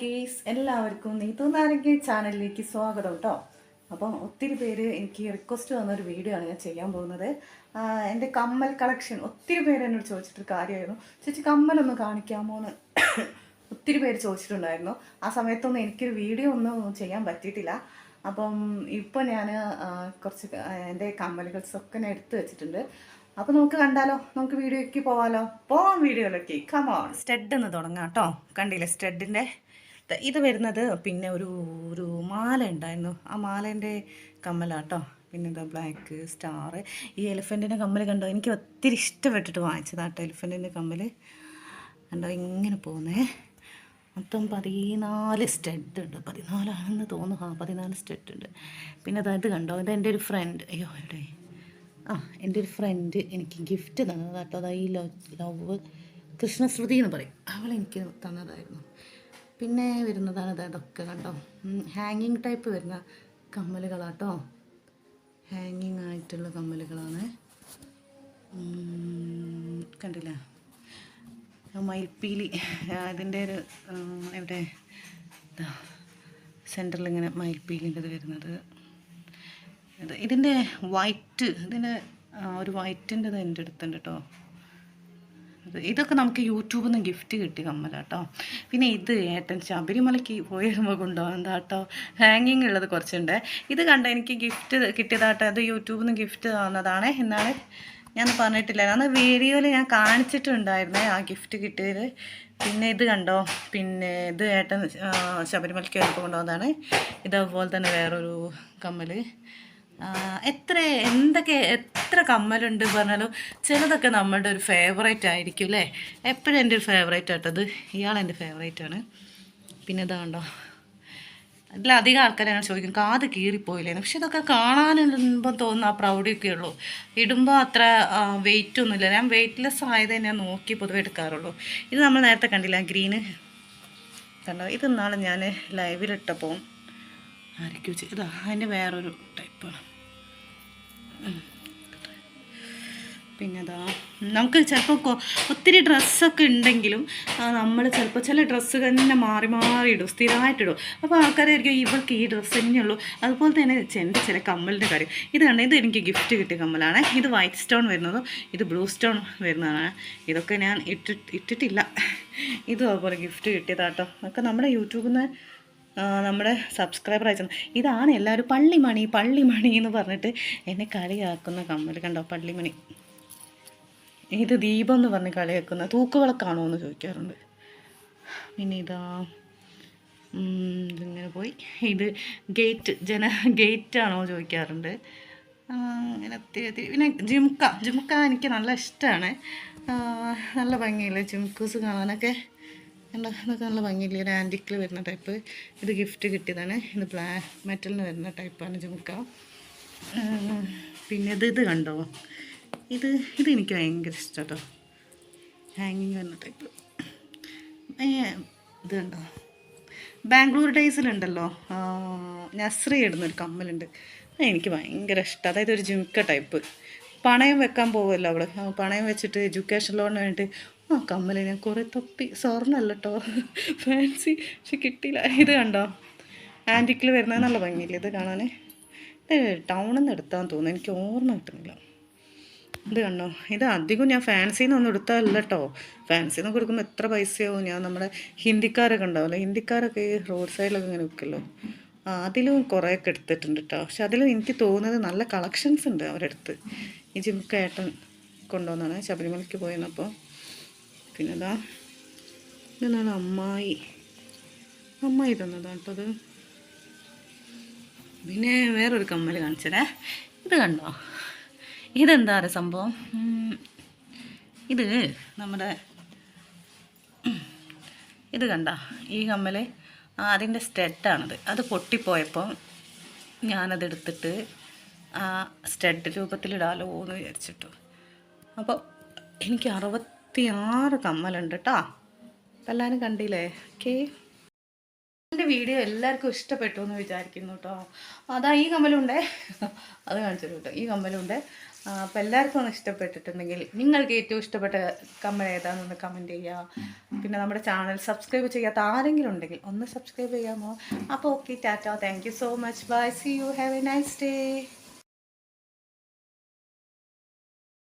Case എല്ലാവർക്കും നീത്തുനാരങ്ങ ചാനലിലേക്ക് സ്വാഗതം കേട്ടോ അപ്പം ഒത്തിരി പേര് എനിക്ക് റിക്വസ്റ്റ് വന്നൊരു വീഡിയോ ആണ് ഞാൻ ചെയ്യാൻ പോകുന്നത്. എന്റെ കമ്മൽ കളക്ഷൻ ഒത്തിരി പേര് എന്നോട് ചോദിച്ചിട്ടൊരു കാര്യമായിരുന്നു. ചേച്ചി കമ്മലൊന്ന് കാണിക്കാമോ എന്ന് ഒത്തിരി പേര് ചോദിച്ചിട്ടുണ്ടായിരുന്നു. ആ സമയത്തൊന്നും എനിക്കൊരു വീഡിയോ ഒന്നും ചെയ്യാൻ പറ്റിയിട്ടില്ല. അപ്പം ഇപ്പോൾ ഞാൻ കുറച്ച് എന്റെ കമ്മലുകൾസൊക്കെ ഞാൻ എടുത്തു വെച്ചിട്ടുണ്ട്. അപ്പോൾ നമുക്ക് കണ്ടാലോ? നമുക്ക് വീഡിയോയ്ക്ക് പോവാലോ? പോവാം വീഡിയോയിലേക്ക്. കമോൺ സ്റ്റെഡ് എന്ന് തുടങ്ങാം കേട്ടോ കണ്ടില്ലേ? സ്റ്റഡിന്റെ ഇത് വരുന്നത് പിന്നെ ഒരു ഒരു മാല ഉണ്ടായിരുന്നു. ആ മാലേന്റെ കമ്മലാട്ടോ. പിന്നെ എന്താ ബ്ലാക്ക് സ്റ്റാർ ഈ എലിഫന്റിന്റെ കമ്മൽ കണ്ടോ? എനിക്ക് ഒത്തിരി ഇഷ്ടപ്പെട്ടിട്ട് വാങ്ങിച്ചതാട്ടോ എലിഫന്റിന്റെ കമ്മൽ കണ്ടോ? ഇങ്ങനെ പോകുന്നേ. മൊത്തം പതിനാല് സ്റ്റഡ് ഉണ്ട്. പതിനാലാണെന്ന് തോന്നുന്നു. ആ പതിനാല് സ്റ്റഡ് ഉണ്ട്. പിന്നെ അതായത് കണ്ടോ? ഇത് എന്റെ ഒരു ഫ്രണ്ട് അയ്യോ എവിടെ? ആ എന്റെ ഒരു ഫ്രണ്ട് എനിക്ക് ഗിഫ്റ്റ് തന്നതാട്ടോ. കേട്ടോ അതാ ഈ ലവ് കൃഷ്ണശ്രുതി എന്ന് പറയും. അവൾ എനിക്ക് തന്നതായിരുന്നു. പിന്നെ വരുന്നതാണ് ഇത് അതൊക്കെ കണ്ടോ. ഹാങ്ങിങ് ടൈപ്പ് വരുന്ന കമ്മലുകളാട്ടോ. ഹാങ്ങിങ് ആയിട്ടുള്ള കമ്മലുകളാണ്. കണ്ടില്ല. മയിൽപ്പീലി അതിന്റെ ഒരു എവിടെ? സെന്ററിൽ ഇങ്ങനെ മയിൽപ്പീലിന്റെ ഇത് വരുന്നത്. ഇത് ഇതിന്റെ വൈറ്റ് ആ, ഒരു വൈറ്റിന്റെത് എന്റെ അടുത്തുണ്ട് കേട്ടോ. ഇതൊക്കെ നമുക്ക് യൂട്യൂബിൽ നിന്ന് ഗിഫ്റ്റ് കിട്ടി കമ്മല കേട്ടോ പിന്നെ ഇത് ഏട്ടൻ ശബരിമലയ്ക്ക് പോയിരുമ്പോൾ കേട്ടോ ഹാങ്ങിങ് ഉള്ളത് കുറച്ചുണ്ട്. ഇത് കണ്ട? എനിക്ക് ഗിഫ്റ്റ് കിട്ടിയതാട്ടോ. അത് യൂട്യൂബിൽ നിന്ന് ഗിഫ്റ്റ് തന്നതാണ്. എന്നാണ് ഞാൻ പറഞ്ഞിട്ടില്ല. അന്ന് വീഡിയോയിൽ ഞാൻ കാണിച്ചിട്ടുണ്ടായിരുന്നേ ആ ഗിഫ്റ്റ് കിട്ടിയത്. പിന്നെ ഇത് കണ്ടോ? പിന്നെ ഇത് ഏട്ടൻ ശബരിമലയ്ക്ക് കൊണ്ടുപോകുന്നതാണ് ഇതേപോലെ തന്നെ വേറൊരു കമ്മൽ എത്ര എന്തൊക്കെ എത്ര കമ്മലുണ്ട് പറഞ്ഞാലും ചിലതൊക്കെ നമ്മളുടെ ഒരു ഫേവറേറ്റ് ആയിരിക്കും അല്ലേ എപ്പോഴും എന്റെ ഒരു ഫേവറേറ്റ് ആട്ടത് ഇയാൾ എന്റെ ഫേവറേറ്റ് ആണ്. പിന്നെ ഇതാണ്ടോ അതിൽ അധികം ആൾക്കാരാണ് ചോദിക്കും കാത് കീറിപ്പോയില്ലേ പക്ഷെ ഇതൊക്കെ കാണാനുമ്പോൾ തോന്നുന്ന ആ പ്രൗഢിയൊക്കെ ഉള്ളൂ. ഇടുമ്പോൾ അത്ര വെയിറ്റ് ഒന്നുമില്ല. ഞാൻ വെയിറ്റ്ലെസ് ആയത് ഞാൻ നോക്കി പൊതുവെ എടുക്കാറുള്ളൂ. ഇത് നമ്മൾ നേരത്തെ കണ്ടില്ല ഗ്രീന്? കണ്ടോ? ഇത് നാളെ ഞാൻ ലൈവിലിട്ടപ്പോൾ ആയിരിക്കും ചെയ്താ അതിന്റെ വേറൊരു ടൈപ്പാണ് പിന്നെ അതാ നമുക്ക് ചിലപ്പോൾ ഒത്തിരി ഡ്രസ്സൊക്കെ ഉണ്ടെങ്കിലും നമ്മൾ ചിലപ്പോൾ ചില ഡ്രസ്സ് തന്നെ മാറി മാറി ഇടും സ്ഥിരമായിട്ടിടും അപ്പോൾ ആൾക്കാരായിരിക്കും ഇവൾക്ക് ഈ ഡ്രസ്സ് തന്നെയുള്ളൂ അതുപോലെ തന്നെ എന്റെ ചില കമ്മലിന്റെ കാര്യം. ഇത് കണ്ട ഇത് എനിക്ക് ഗിഫ്റ്റ് കിട്ടിയ കമ്മലാണ്. ഇത് വൈറ്റ് സ്റ്റോൺ വരുന്നതും ഇത് ബ്ലൂ സ്റ്റോൺ വരുന്നതാണ്. ഇതൊക്കെ ഞാൻ ഇട്ടിട്ട് ഇട്ടിട്ടില്ല. ഇതും അതുപോലെ ഗിഫ്റ്റ് കിട്ടിയതാട്ടോ. അതൊക്കെ നമ്മുടെ യൂട്യൂബിൽ നിന്ന് നമ്മുടെ സബ്സ്ക്രൈബർ അയച്ചു ഇതാണ് എല്ലാവരും പള്ളിമണി പള്ളിമണി എന്ന് പറഞ്ഞിട്ട് എന്നെ കളിയാക്കുന്ന കമ്മൽ കണ്ടോ? പള്ളിമണി. ഇത് ദീപം എന്ന് പറഞ്ഞ് കളിയാക്കുന്ന തൂക്കുവിളക്കാണോ എന്ന് ചോദിക്കാറുണ്ട്. പിന്നെ ഇതാ ഇതിങ്ങനെ പോയി. ഇത് ഗേറ്റ് ജന ഗേറ്റ് ആണോ ചോദിക്കാറുണ്ട്. അങ്ങനെ ഒത്തിരി ഒത്തിരി. പിന്നെ ജിംക്ക ജിംക്ക എനിക്ക് നല്ല ഇഷ്ടമാണ് നല്ല ഭംഗിയില്ലേ ജിംക്കൂസ് കാണാനൊക്കെ. ഇതൊക്കെ നല്ല ഭംഗിയില്ല? ഒരു ആന്റിക്കിൽ വരുന്ന ടൈപ്പ് ഇത് ഗിഫ്റ്റ് കിട്ടിയതാണ്. ഇത് ബ്ലാ മെറ്റലിന് വരുന്ന ടൈപ്പാണ് ജുമുക്ക. പിന്നെ ഇത് ഇത് കണ്ടോ? ഇത് ഇത് എനിക്ക് ഭയങ്കര ഇഷ്ടം കേട്ടോ ഹാങ്ങിങ് വരുന്ന ടൈപ്പ് ഇത് കണ്ടോ? ബാംഗ്ലൂർ ഡേയ്സിലുണ്ടല്ലോ നസ്രി നസ്രി ഇടുന്നൊരു കമ്മലുണ്ട്. എനിക്ക് ഭയങ്കര ഇഷ്ടം. അതായത് ഒരു ജുമിക്ക ടൈപ്പ് പണയം വെക്കാൻ പോകുമല്ലോ അവിടെ പണയം വെച്ചിട്ട് എഡ്യൂക്കേഷൻ ലോണിന് വേണ്ടി ആ കമ്മൽ ഞാൻ കുറേ തപ്പി. സ്വർണമല്ല കേട്ടോ ഫാൻസി പക്ഷെ കിട്ടിയില്ല. ഇത് കണ്ടോ? ആന്റിക്കിൽ വരുന്നത് നല്ല ഭംഗിയില്ല? ഇത് ഇത് ടൗണിൽ നിന്ന് എടുത്താന്ന് തോന്നുന്നു. എനിക്ക് ഓർമ്മ കിട്ടുന്നില്ല. ഇത് കണ്ടോ? ഇത് അധികം ഞാൻ ഫാൻസിയിൽ നിന്നൊന്നും എടുത്തതല്ല കേട്ടോ ഫാൻസിയിൽ നിന്ന് കൊടുക്കുമ്പോൾ എത്ര പൈസയാവും? ഞാൻ നമ്മുടെ ഹിന്ദിക്കാരൊക്കെ ഉണ്ടാവില്ല ഹിന്ദിക്കാരൊക്കെ ഈ റോഡ് സൈഡിലൊക്കെ ഇങ്ങനെ വിൽക്കല്ലോ. ആ അതിലും കുറേയൊക്കെ എടുത്തിട്ടുണ്ട് കേട്ടോ പക്ഷെ അതിലും എനിക്ക് തോന്നുന്നത് നല്ല കളക്ഷൻസ് ഉണ്ട് അവരെടുത്ത്. ഈ ജിം കേട്ടൻ കൊണ്ടുവന്നാണ് ശബരിമലയ്ക്ക് പോയെന്നപ്പോൾ പിന്നെ ഇതാ ഇതെന്നാണ് അമ്മായി? അമ്മായി തന്നതാണ് കേട്ടോ അത് പിന്നെ വേറൊരു കമ്മൽ കാണിച്ചതേ. ഇത് കണ്ടോ? ഇതെന്താ സംഭവം? ഇത് നമ്മുടെ ഇത് കണ്ട? ഈ കമ്മൽ അതിന്റെ സ്റ്റെഡാണത്. അത് പൊട്ടിപ്പോയപ്പോൾ ഞാനത് എടുത്തിട്ട് ആ സ്റ്റഡ് രൂപത്തിലിടാലോ എന്ന് വിചാരിച്ചിട്ടു. അപ്പോൾ എനിക്ക് അറുപത്തി ആറ് കമ്മലുണ്ട് കേട്ടോ എല്ലാവരും കണ്ടില്ലേ? ഓക്കെ എന്റെ വീഡിയോ എല്ലാവർക്കും ഇഷ്ടപ്പെട്ടു എന്ന് വിചാരിക്കുന്നു കേട്ടോ അതാ ഈ കമ്മലുണ്ടേ. അത് കാണിച്ചു കേട്ടോ. ഈ കമ്മലുണ്ട്. അപ്പം എല്ലാവർക്കും ഒന്ന് ഇഷ്ടപ്പെട്ടിട്ടുണ്ടെങ്കിൽ നിങ്ങൾക്ക് ഏറ്റവും ഇഷ്ടപ്പെട്ട കമ്മൽ ഏതാണെന്ന് കമന്റ് ചെയ്യുക പിന്നെ നമ്മുടെ ചാനൽ സബ്സ്ക്രൈബ് ചെയ്യാത്ത ആരെങ്കിലും ഉണ്ടെങ്കിൽ ഒന്ന് സബ്സ്ക്രൈബ് ചെയ്യാമോ? അപ്പോൾ okay Tata. Thank so much bye see you have a nice day